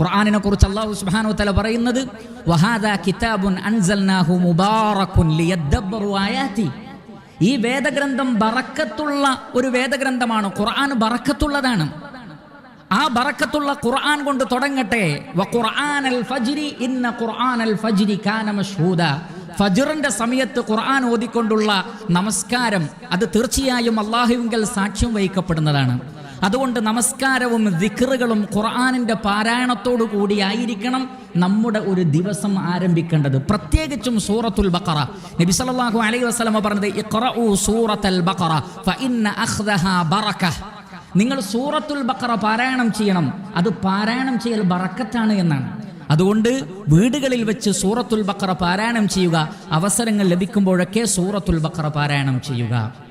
ഖുർആനിനെ കുറിച്ച് അള്ളാഹു സുബ്ഹാനഹു തല പറയുന്നത് കിതാബുൻ അൻസൽനാഹു ആയാതി. ഈ വേദഗ്രന്ഥം ബറക്കത്തുള്ള ഒരു വേദഗ്രന്ഥമാണ് ഖുർആൻ ബറക്കത്തുള്ളതാണ്. ആ ബറക്കത്തുള്ള ഖുർആൻ കൊണ്ട് തുടങ്ങട്ടെ. വ ഫജ്രി ഇന്ന ഫജ്രി കാന ഫജ്റിന്റെ സമയത്ത് ഖുർആൻ ഓതിക്കൊണ്ടുള്ള നമസ്കാരം അത് തീർച്ചയായും അള്ളാഹുവിങ്കൽ സാക്ഷ്യം വഹിക്കപ്പെടുന്നതാണ്. അതുകൊണ്ട് നമസ്കാരവും ദിക്റുകളും ഖുർആാനിന്റെ പാരായണത്തോടു കൂടിയായിരിക്കണം നമ്മുടെ ഒരു ദിവസം ആരംഭിക്കേണ്ടത്. പ്രത്യേകിച്ചും സൂറത്തുൽ ബക്കറ നബി സല്ലല്ലാഹു അലൈഹി വസല്ലമ പറഞ്ഞത് ഇഖ്റഉ സൂറത്തുൽ ബഖറ ഫഇന്ന അഖ്ദഹ ബറക. നിങ്ങൾ സൂറത്തുൽ ബക്കറ പാരായണം ചെയ്യണം. അത് പാരായണം ചെയ്യൽ ബറക്കത്താണ് എന്നാണ്. അതുകൊണ്ട് വീടുകളിൽ വെച്ച് സൂറത്തുൽ ബക്കറ പാരായണം ചെയ്യുക. അവസരങ്ങൾ ലഭിക്കുമ്പോഴൊക്കെ സൂറത്തുൽ ബക്കറ പാരായണം ചെയ്യുക.